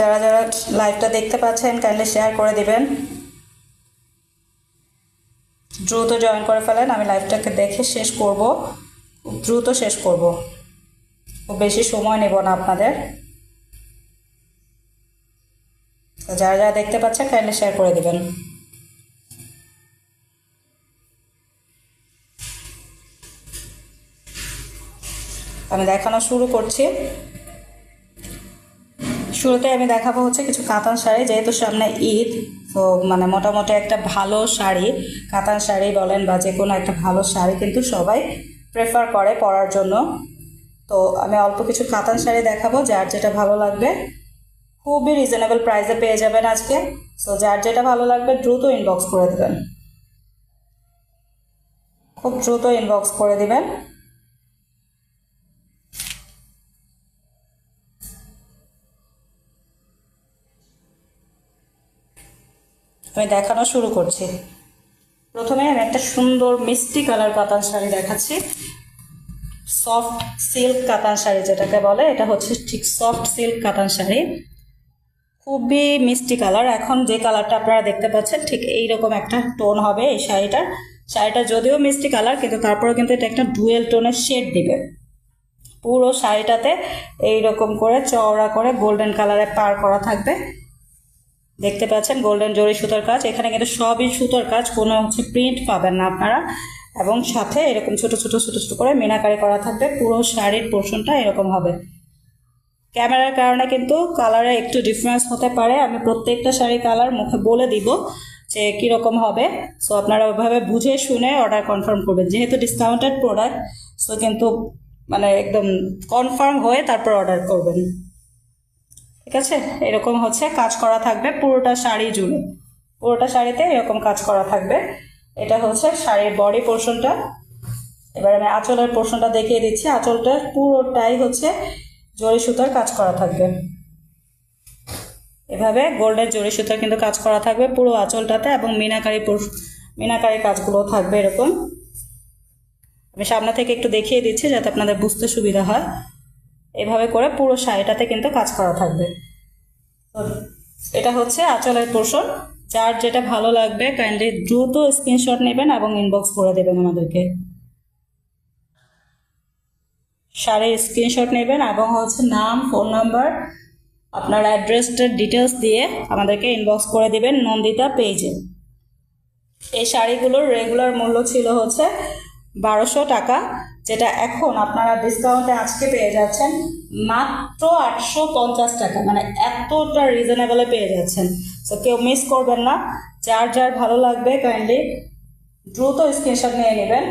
যারা যারা লাইভটা দেখতে পাচ্ছেন কাইন্ডলি শেয়ার করে দিবেন। দ্রুত জয়েন করে ফেলেন, আমি লাইভটাকে দেখে শেষ করব। দ্রুত শেষ করব। খুব বেশি সময় নেব না আপনাদের। যারা যারা দেখতে পাচ্ছেন কাইন্ডলি শেয়ার করে দিবেন। আমি দেখানো শুরু করছি। শুরুতে আমি দেখাবো হচ্ছে কিছু কাতান শাড়ি, যেহেতু সামনে ঈদ, তো মানে মোটামুটি একটা ভালো শাড়ি, কাতান শাড়ি বলেন বা যে কোনো একটা ভালো শাড়ি কিন্তু সবাই প্রেফার করে পরার জন্য। তো আমি অল্প কিছু কাতান শাড়ি দেখাবো, যার যেটা ভালো লাগবে, খুবই রিজনেবল প্রাইসে পেয়ে যাবেন আজকে। সো যার যেটা ভালো লাগবে, দ্রুত ইনবক্স করে দেবেন। খুব দ্রুত ইনবক্স করে দিবেন। আমি দেখানো শুরু করছি। প্রথমে আমি একটা সুন্দর মিষ্টি কালার কাতান শাড়ি দেখাচ্ছি। সফট সিল্ক কাতান শাড়ি যেটাকে বলে, এটা হচ্ছে ঠিক সফট সিল্ক কাতান শাড়ি। খুবই মিষ্টি কালার। এখন যে কালারটা আপনারা দেখতে পাচ্ছেন, ঠিক এই রকম একটা টোন হবে এই শাড়িটার শাড়িটা যদিও মিষ্টি কালার, কিন্তু তারপরেও কিন্তু এটা একটা ডুয়েল টোনের শেড দিবে। পুরো শাড়িটাতে এই রকম করে চওড়া করে গোল্ডেন কালারে পার করা থাকবে। দেখতে পাচ্ছেন, গোল্ডেন জরি সুতোর কাজ। এখানে কিন্তু সবই সুতোর কাজ, কোনো হচ্ছে প্রিন্ট পাবেন না আপনারা। এবং সাথে এরকম ছোট ছোট ছোট ছোট করে মিনাকারি করা থাকবে। পুরো শাড়ির পোর্শনটা এরকম হবে। ক্যামেরার কারণে কিন্তু কালারে একটু ডিফারেন্স হতে পারে। আমি প্রত্যেকটা শাড়ি কালার মুখে বলে দিব যে কীরকম হবে। সো আপনারা ওইভাবে বুঝে শুনে অর্ডার কনফার্ম করবেন। যেহেতু ডিসকাউন্টেড প্রোডাক্ট সো কিন্তু মানে একদম কনফার্ম হয়ে তারপর অর্ডার করবেন। ঠিক আছে? এরকম হচ্ছে, কাজ করা থাকবে পুরোটা শাড়ি জুড়ে। পুরোটা শাড়িতে এরকম কাজ করা থাকবে। এটা হচ্ছে শাড়ির বডি পোর্শনটা এবার আমি আঁচলের পোর্শনটা দেখিয়ে দিচ্ছি। আঁচলটা পুরোটাই হচ্ছে জরি সুতার কাজ করা থাকবে। এভাবে গোল্ডের জরি সুতার কিন্তু কাজ করা থাকবে পুরো আঁচলটাতে এবং মিনাকারি মিনাকারি কাজগুলো থাকবে এরকম। আমি সামনে থেকে একটু দেখিয়ে দিচ্ছি যাতে আপনাদের বুঝতে সুবিধা হয়। এভাবে করে পুরো শাড়িটাতে কিন্তু কাজ করা থাকবে। এটা হচ্ছে আঁচলের পোর্শন। যার যেটা ভালো লাগবে কাইন্ডলি দ্রুত স্ক্রিনশট নেবেন এবং ইনবক্স করে দেবেন আমাদেরকে। শাড়ির স্ক্রিনশট নেবেন এবং হচ্ছে নাম ফোন নাম্বার আপনার অ্যাড্রেসটার ডিটেলস দিয়ে আমাদেরকে ইনবক্স করে দেবেন নন্দিতা পেজে এই শাড়িগুলোর রেগুলার মূল্য ছিল হচ্ছে বারোশো টাকা, যেটা এখন আপনারা ডিসকাউন্টে আজকে পেয়ে যাচ্ছেন মাত্র আটশো পঞ্চাশ টাকা। মানে এতটা রিজনেবলে পেয়ে যাচ্ছেন। তো কেউ মিস করবেন না। যার যার ভালো লাগবে কাইন্ডলি দ্রুত স্ক্রিনশট নিয়ে নেবেন।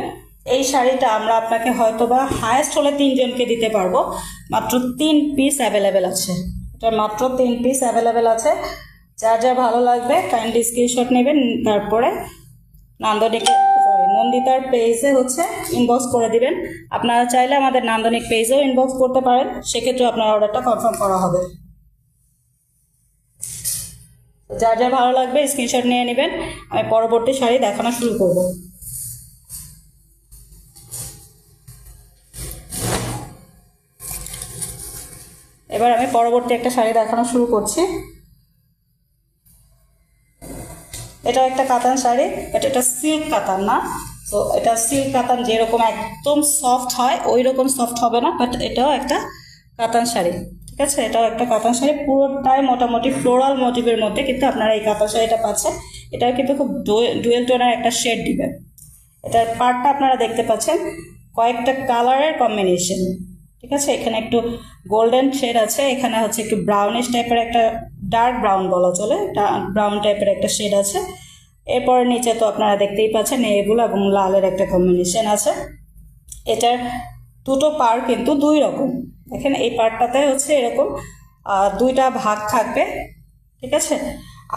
এই শাড়িটা আমরা আপনাকে হয়তো বা হায়েস্ট হলে তিনজনকে দিতে পারব। মাত্র তিন পিস অ্যাভেলেবেল আছে। এটা মাত্র তিন পিস অ্যাভেলেবেল আছে। যার যার ভালো লাগবে কাইন্ডলি স্ক্রিনশট নেবেন। তারপরে নান্দনিকে নন্দিতার পেজে হচ্ছে ইনবক্স করে দিবেন। আপনারা চাইলে আমাদের নান্দনিক পেজেও ইনবক্স করতে পারেন। সেক্ষেত্রে আপনার অর্ডারটা কনফার্ম করা হবে। যার যা ভালো লাগবে স্ক্রিনশট নিয়ে নেবেন। আমি পরবর্তী শাড়ি দেখানো শুরু করব। এবার আমি পরবর্তী একটা শাড়ি দেখানো শুরু করছি। এটা একটা কাতান শাড়ি বাট এটা সিল্ক কাতান না। তো এটা সিল্ক কাতান যেরকম একদম সফট হয় ওই রকম সফট হবে না বাট এটাও একটা কাতান শাড়ি। ঠিক আছে? এটাও একটা কাতান শাড়ি, পুরোটাই মোটামুটি ফ্লোরাল মোটিভের মধ্যে, কিন্তু আপনারা এই কাতান শাড়িটা পাচ্ছেন। এটাও কিন্তু খুব ডুয়েল টোনের একটা শেড দিবে। এটার পার্টটা আপনারা দেখতে পাচ্ছেন, কয়েকটা কালারের কম্বিনেশন ঠিক আছে? এখানে একটু গোল্ডেন শেড আছে, এখানে হচ্ছে একটু ব্রাউনিশ টাইপের একটা ডার্ক ব্রাউন বলা চলে ব্রাউন টাইপের একটা শেড আছে। এরপর নিচে তো আপনারা দেখতেই পাচ্ছেন এগুলো এবং লালের একটা কম্বিনেশন আছে। এটার দুটো পার কিন্তু দুই রকম। দেখেন এই পার্টটাতে হচ্ছে এরকম দুইটা ভাগ থাকবে, ঠিক আছে?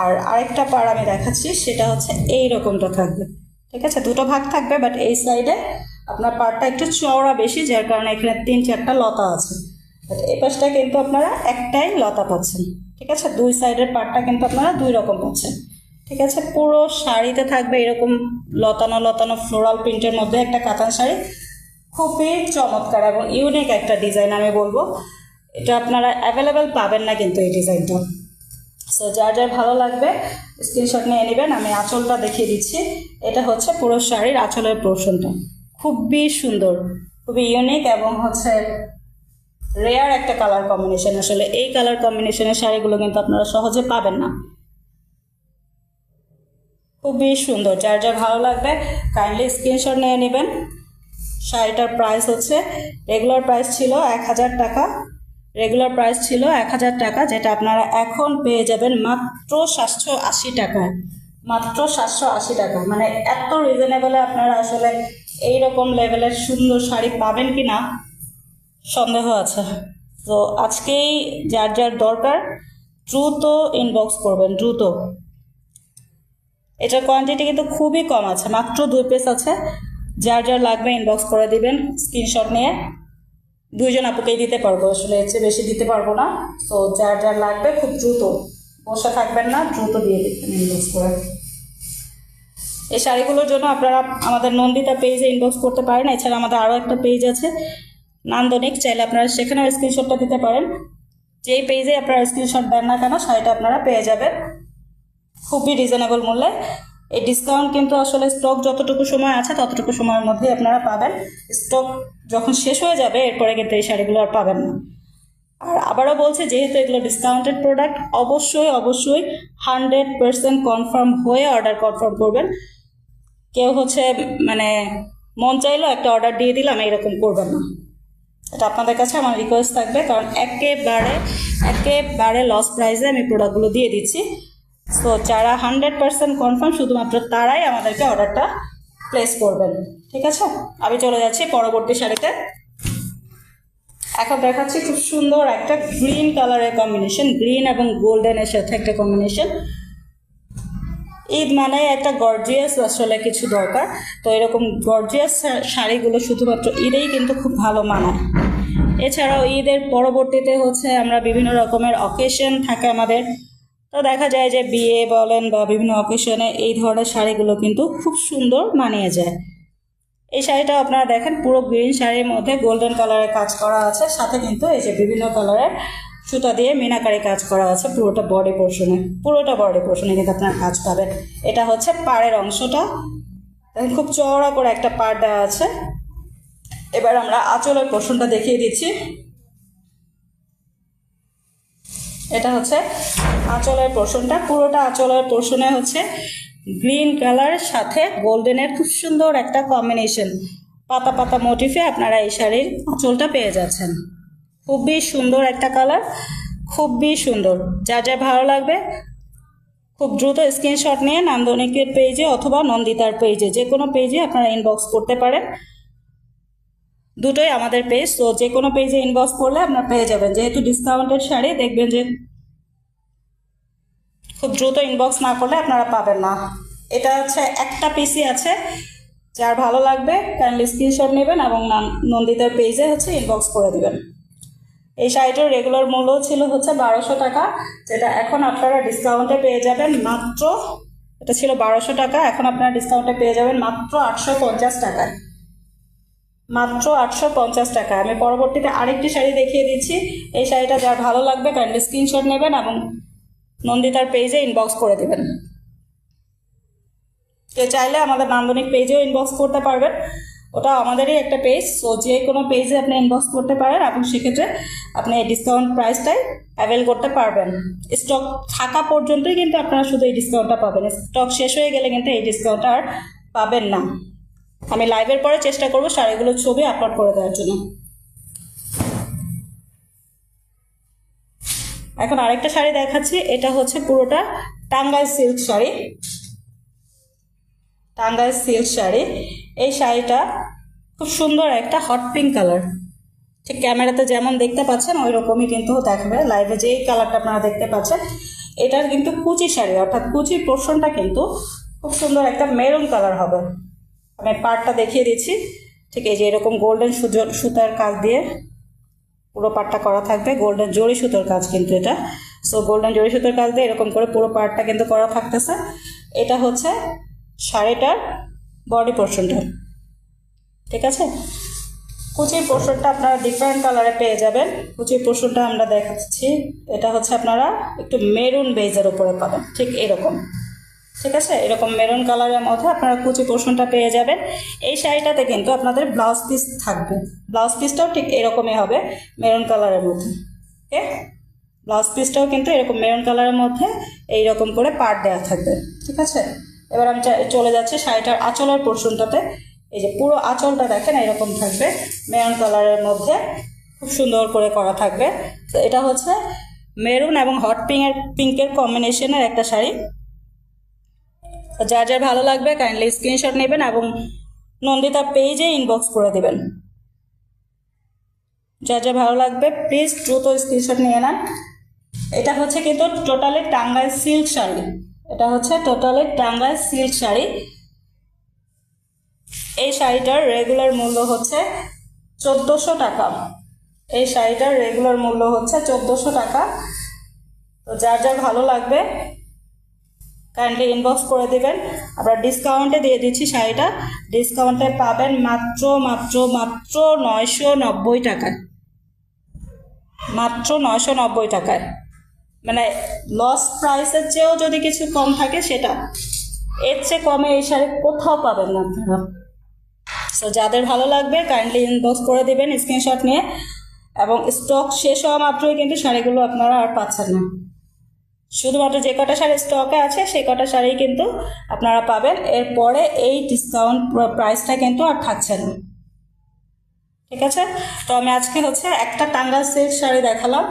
আর আরেকটা পার আমি দেখাচ্ছি, সেটা হচ্ছে এই রকমটা থাকবে, ঠিক আছে? দুটো ভাগ থাকবে বাট এই সাইডে আপনার পার্টটা একটু চওড়া বেশি, যার কারণে এখানে তিন চারটা লতা আছে। বাট এই পাশটা কিন্তু আপনারা একটাই লতা পাচ্ছেন। ঠিক আছে? দুই সাইডের পার্টটা কিন্তু আপনারা দুই রকম পাচ্ছেন। ঠিক আছে? পুরো শাড়িতে থাকবে এরকম লতানো লতানো ফ্লোরাল প্রিন্টের মধ্যে একটা কাতান শাড়ি। খুবই চমৎকার এবং ইউনিক একটা ডিজাইন আমি বলব। এটা আপনারা অ্যাভেলেবেল পাবেন না কিন্তু এই ডিজাইনটা সো যার যার ভালো লাগবে স্ক্রিনশট নিয়ে নেবেন, আমি আঁচলটা দেখিয়ে দিচ্ছি। এটা হচ্ছে পুরো শাড়ির আঁচলের পোর্শনটা খুবই সুন্দর, খুবই ইউনিক এবং হচ্ছে রেয়ার একটা কালার কম্বিনেশন আসলে এই কালার কম্বিনেশনের শাড়িগুলো কিন্তু আপনারা সহজে পাবেন না। খুবই সুন্দর, যার যা ভালো লাগবে কাইন্ডলি স্ক্রিনশট নিয়ে নেবেন। শাড়িটার প্রাইস হচ্ছে রেগুলার প্রাইস ছিল এক হাজার টাকা। রেগুলার প্রাইস ছিল এক হাজার টাকা, যেটা আপনারা এখন পেয়ে যাবেন মাত্র সাতশো আশি টাকায়। মাত্র সাতশো আশি টাকা। মানে এত রিজনেবলে আপনারা আসলে এই রকম লেভেলের সুন্দর শাড়ি পাবেন কি না সন্দেহ আছে। তো আজকেই যার যার দরকার, দ্রুত ইনবক্স করবেন, দ্রুত। এটার কোয়ান্টিটি কিন্তু খুবই কম আছে, মাত্র দুই পিস আছে। যার যার লাগবে ইনবক্স করে দিবেন স্ক্রিনশট নিয়ে। দুইজন আপুকেই দিতে পারব, আসলে এর চেয়ে বেশি দিতে পারব না। তো যার যার লাগবে, খুব দ্রুত। বসে থাকবেন না, দ্রুত দিয়ে দিবেন ইনবক্স করে। এই শাড়িগুলোর জন্য আপনারা আমাদের নন্দিতা পেজে ইনবক্স করতে পারেন। এছাড়া আমাদের আরও একটা পেজ আছে। নান্দনিক, চাইলে আপনারা সেখানেও স্ক্রিনশটটা দিতে পারেন। যেই পেজে আপনারা স্ক্রিনশট দেন না কেন শাড়িটা আপনারা পেয়ে যাবেন। খুবই রিজনেবল মূল্যে। এই ডিসকাউন্ট কিন্তু আসলে স্টক যতটুকু সময় আছে, ততটুকু সময়ের মধ্যেই আপনারা পাবেন। স্টক যখন শেষ হয়ে যাবে, এরপরে কিন্তু এই শাড়িগুলো আর পাবেন না। আর আবারও বলছে, যেহেতু এগুলো ডিসকাউন্টেড প্রোডাক্ট অবশ্যই অবশ্যই হান্ড্রেড পার্সেন্ট কনফার্ম হয়ে অর্ডার কনফার্ম করবেন। কেউ হচ্ছে মানে মন চাইলো একটা অর্ডার দিয়ে দিলাম এরকম করবেন না। এটা আপনাদের কাছে আমার রিকোয়েস্ট থাকবে, কারণ একেবারে একেবারে লস প্রাইসে আমি প্রোডাক্টগুলো দিয়ে দিচ্ছি। সো যারা হান্ড্রেড পার্সেন্ট কনফার্ম শুধুমাত্র তারাই আমাদেরকে অর্ডারটা প্লেস করবেন। ঠিক আছে? আমি চলে যাচ্ছি পরবর্তী শাড়িতে। এখন দেখাচ্ছি খুব সুন্দর একটা গ্রিন কালারের কম্বিনেশন গ্রিন এবং গোল্ডেনের সাথে একটা কম্বিনেশন ঈদ মানে একটা গর্জিয়াস আসলে কিছু দরকার। তো এরকম গর্জিয়াস শাড়িগুলো শুধুমাত্র ঈদেই কিন্তু খুব ভালো মানায়। এছাড়াও ঈদের পরবর্তীতে হচ্ছে আমরা বিভিন্ন রকমের অকেশন থাকে আমাদের। তো দেখা যায় যে বিয়ে বলেন বা বিভিন্ন অকেশনে এই ধরনের শাড়িগুলো কিন্তু খুব সুন্দর মানিয়ে যায়। এই শাড়িটা আপনারা দেখেন, পুরো গ্রিন শাড়ির মধ্যে গোল্ডেন কালারের কাজ করা আছে। সাথে কিন্তু এই যে বিভিন্ন কালারের সুতা দিয়ে মিনাকারি কাজ করা আছে পুরোটা বডি পোর্শনে পুরোটা বডি পোর্শনে কিন্তু আপনার কাজ পাবেন। এটা হচ্ছে পাড়ের অংশটা। খুব চওড়া করে একটা পাড় দেওয়া আছে। এবার আমরা আঁচলের পোর্শনটা দেখিয়ে দিচ্ছি। এটা হচ্ছে আঁচলের পোর্শনটা। পুরোটা আঁচলের পোর্শনে হচ্ছে গ্রিন কালারের সাথে গোল্ডেনের খুব সুন্দর একটা কম্বিনেশন। পাতা পাতা মোটিফে আপনারা এই শাড়ির আঁচলটা পেয়ে যাচ্ছেন। খুবই সুন্দর একটা কালার, খুবই সুন্দর। যা যা ভালো লাগবে, খুব দ্রুত স্ক্রিনশট নিয়ে নান্দনিকের পেজে অথবা নন্দিতার পেজে যে কোনো পেজে আপনারা ইনবক্স করতে পারেন। দুটোই আমাদের পেজ তো যে কোনো পেজে ইনবক্স করলে আপনারা পেয়ে যাবেন। যেহেতু ডিসকাউন্টেড শাড়ি, দেখবেন যে খুব দ্রুত ইনবক্স না করলে আপনারা পাবেন না। এটা হচ্ছে একটা পিসি আছে, যার ভালো লাগবে কাইন্ডলি স্ক্রিনশট নেবেন এবং নান- নন্দিতার পেজে হচ্ছে ইনবক্স করে দেবেন। এই শাড়িটার রেগুলার মূল্য ছিল হচ্ছে বারোশো টাকা, যেটা এখন আপনারা ডিসকাউন্টে পেয়ে যাবেন মাত্র, এটা ছিল বারোশো টাকা, এখন আপনারা ডিসকাউন্টে পেয়ে যাবেন মাত্র আটশো পঞ্চাশ টাকায়। মাত্র আটশো পঞ্চাশ টাকা। আমি পরবর্তীতে আরেকটি শাড়ি দেখিয়ে দিচ্ছি। এই শাড়িটা যার ভালো লাগবে কাইন্ডলি স্ক্রিনশট নেবেন এবং নন্দিতার পেজে ইনবক্স করে দেবেন। কেউ চাইলে আমাদের নান্দনিক পেজেও ইনবক্স করতে পারবেন। ওটা আমাদেরই একটা পেজ সো যে কোনো পেজে আপনি ইনবক্স করতে পারেন এবং সেক্ষেত্রে আপনি এই ডিসকাউন্ট প্রাইসটাই অ্যাভেল করতে পারবেন। স্টক থাকা পর্যন্তই কিন্তু আপনারা শুধু এই ডিসকাউন্টটা পাবেন। স্টক শেষ হয়ে গেলে কিন্তু এই ডিসকাউন্টটা আর পাবেন না। আমি লাইভের পরে চেষ্টা করব শাড়িগুলোর ছবি আপলোড করে দেওয়ার জন্য। এখন আরেকটা শাড়ি দেখাচ্ছি, এটা হচ্ছে পুরোটা টাঙ্গাইল সিল্ক শাড়ি। টাঙ্গাইল সিল্ক শাড়ি। এই শাড়িটা খুব সুন্দর একটা হট পিঙ্ক কালার ঠিক ক্যামেরাতে যেমন দেখতে পাচ্ছেন ওই রকমই কিন্তু দেখাবে। লাইভে যেই কালারটা আপনারা দেখতে পাচ্ছেন, এটার কিন্তু কুচি শাড়ি, অর্থাৎ কুচির পোর্শনটা কিন্তু খুব সুন্দর একটা মেরুন কালার হবে। আমি পাটটা দেখিয়ে দিচ্ছি। ঠিক এই যে এরকম গোল্ডেন সুতার কাজ দিয়ে পুরো পাটটা করা থাকবে। গোল্ডেন জড়ি সুতোর কাজ কিন্তু এটা। সো গোল্ডেন জড়ি সুতোর কাজ দিয়ে এরকম করে পুরো পাটটা কিন্তু করা থাকতেছে। এটা হচ্ছে শাড়িটার বডি পোর্শনটা ঠিক আছে? কুচির পোর্শনটা আপনারা ডিফারেন্ট কালারে পেয়ে যাবেন। কুচির পোর্শনটা আমরা দেখাচ্ছি। এটা হচ্ছে আপনারা একটু মেরুন বেজের উপরে পাবেন। ঠিক এরকম। ঠিক আছে? এরকম মেরুন কালারের মধ্যে আপনারা কুচি পোর্শনটা পেয়ে যাবেন। এই শাড়িটাতে কিন্তু আপনাদের ব্লাউজ পিস থাকবে। ব্লাউজ পিসটাও ঠিক এরকমই হবে মেরুন কালারের মধ্যে। ওকে? ব্লাউজ পিসটাও কিন্তু এরকম মেরুন কালারের মধ্যে এই রকম করে পার্ট দেওয়া থাকবে। ঠিক আছে? এবার আমি চলে যাচ্ছি শাড়িটার আঁচলের পোর্শনটাতে এই যে পুরো আঁচলটা দেখেন, এরকম থাকবে মেরুন কালারের মধ্যে। খুব সুন্দর করে করা থাকবে। তো এটা হচ্ছে মেরুন এবং হট পিঙ্কের পিঙ্কের কম্বিনেশনের একটা শাড়ি। তো যার যার ভালো লাগবে কাইন্ডলি স্ক্রিনশট নেবেন এবং নন্দিতা পেজে ইনবক্স করে দেবেন। যা যা ভালো লাগবে প্লিজ দ্রুত স্ক্রিনশট নিয়ে নেন। এটা হচ্ছে কিন্তু টোটালি টাঙ্গাইল সিল্ক শাড়ি। এটা হচ্ছে টোটালি টাঙ্গাইল সিল্ক শাড়ি। এই শাড়িটার রেগুলার মূল্য হচ্ছে চোদ্দোশো টাকা। এই শাড়িটার রেগুলার মূল্য হচ্ছে চোদ্দোশো টাকা। তো যার যার ভালো লাগবে কাইন্ডলি ইনবক্স করে দেবেন। আমরা ডিসকাউন্টে দিয়ে দিচ্ছি শাড়িটা। ডিসকাউন্টে পাবেন মাত্র মাত্র মাত্র নয়শো নব্বই টাকায়। মাত্র নয়শো নব্বই টাকায়। মানে লস প্রাইসের চেয়েও যদি কিছু কম থাকে সেটা। এর চেয়ে কমে এই শাড়ি কোথাও পাবেন না আপনারা। সো যাদের ভালো লাগবে কাইন্ডলি ইনবক্স করে দেবেন স্ক্রিনশট নিয়ে। এবং স্টক শেষ হওয়া মাত্রই কিন্তু শাড়িগুলো আপনারা আর পাচ্ছেন না। শুধুমাত্র যে কটা শাড়ি স্টকে আছে, সেই কটা শাড়ি কিন্তু আপনারা পাবেন। এরপরে এই ডিসকাউন্ট প্রাইসটা কিন্তু আর থাকছে না। ঠিক আছে? তো আমি আজকে হচ্ছে একটা টাঙ্গাল সিল্ক শাড়ি দেখালাম।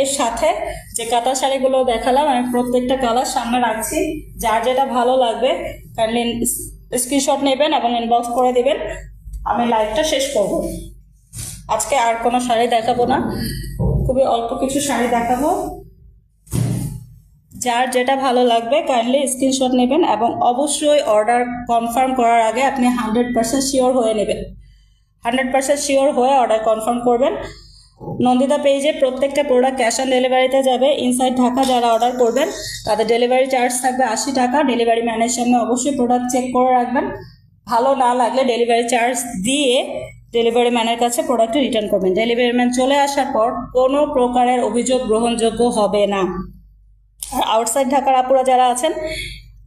এর সাথে যে কাটা শাড়িগুলো দেখালাম, আমি প্রত্যেকটা কালার সামনে রাখছি। যার যেটা ভালো লাগবে কাইন্ডলি স্ক্রিনশট নেবেন এবং ইনবক্স করে দিবেন। আমি লাইভটা শেষ করব। আজকে আর কোনো শাড়ি দেখাবো না। খুবই অল্প কিছু শাড়ি দেখাবো। যার যেটা ভালো লাগবে কাইন্ডলি স্ক্রিনশট নেবেন এবং অবশ্যই অর্ডার কনফার্ম করার আগে আপনি হান্ড্রেড পার্সেন্ট শিওর হয়ে নেবেন। হান্ড্রেড পার্সেন্ট শিওর হয়ে অর্ডার কনফার্ম করবেন। নন্দিতা পেজে প্রত্যেকটা প্রোডাক্ট ক্যাশ অন ডেলিভারিতে যাবে। ইনসাইড ঢাকা যারা অর্ডার করবেন, তাদের ডেলিভারি চার্জ থাকবে আশি টাকা। ডেলিভারি ম্যানের সামনে অবশ্যই প্রোডাক্ট চেক করে রাখবেন। ভালো না লাগলে ডেলিভারি চার্জ দিয়ে ডেলিভারি ম্যানের কাছে প্রোডাক্টটি রিটার্ন করবেন। ডেলিভারি ম্যান চলে আসার পর কোনো প্রকারের অভিযোগ গ্রহণযোগ্য হবে না। আউটসাইড ঢাকার আপুরা যারা আছেন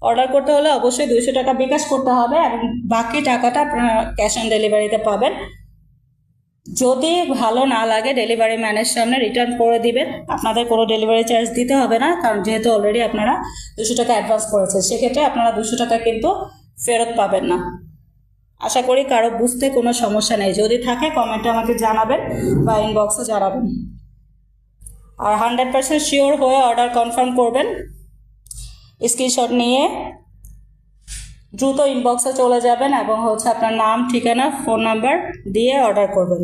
অর্ডার করতে হলে অবশ্যই দুইশো টাকা বিকাশ করতে হবে এবং বাকি টাকাটা আপনারা ক্যাশ অন ডেলিভারিতে পাবেন। যদি ভালো না লাগে ডেলিভারি ম্যানের সামনে রিটার্ন করে দিবেন। আপনাদের কোনো ডেলিভারি চার্জ দিতে হবে না, কারণ যেহেতু অলরেডি আপনারা দুশো টাকা অ্যাডভান্স করেছেন, সেক্ষেত্রে আপনারা দুশো টাকা কিন্তু ফেরত পাবেন না। আশা করি কারও বুঝতে কোনো সমস্যা নেই। যদি থাকে কমেন্টে আমাকে জানাবেন বা ইনবক্সে জানাবেন। আর হান্ড্রেড পার্সেন্ট শিওর হয়ে অর্ডার কনফার্ম করবেন। স্ক্রিনশট নিয়ে দ্রুত ইনবক্সে চলে যাবেন এবং হচ্ছে আপনার নাম, ঠিকানা ফোন নাম্বার দিয়ে অর্ডার করবেন।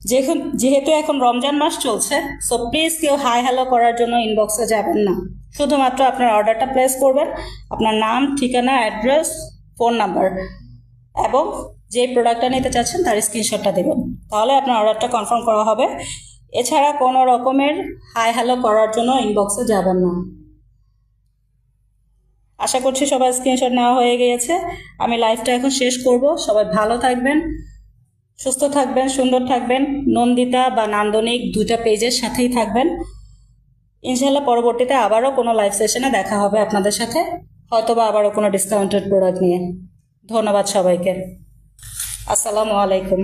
যেহেতু যেহেতু এখন রমজান মাস চলছে সো প্লিজ কেউ হাই হ্যালো করার জন্য ইনবক্সে যাবেন না। শুধুমাত্র আপনার অর্ডারটা প্লেস করবেন, আপনার নাম, ঠিকানা অ্যাড্রেস ফোন নাম্বার এবং যে প্রোডাক্টটা নিতে চাচ্ছেন তার স্ক্রিনশটটা দেবেন। তাহলে আপনার অর্ডারটা কনফার্ম করা হবে। এছাড়া কোনো রকমের হাই হ্যালো করার জন্য ইনবক্সে যাবেন না। আশা করছি সবার স্ক্রিনশট নেওয়া হয়ে গিয়েছে। আমি লাইভটা এখন শেষ করব। সবাই ভালো থাকবেন, সুস্থ থাকবেন, সুন্দর থাকবেন। নন্দিতা বা নান্দনিক দুইটা পেজের সাথেই থাকবেন। ইনশাল্লাহ পরবর্তীতে আবারও কোনো লাইভ সেশনে দেখা হবে আপনাদের সাথে। হয়তো বা আবারও কোনো ডিসকাউন্টেড প্রোডাক্ট নিয়ে। ধন্যবাদ সবাইকে। আসসালামু আলাইকুম।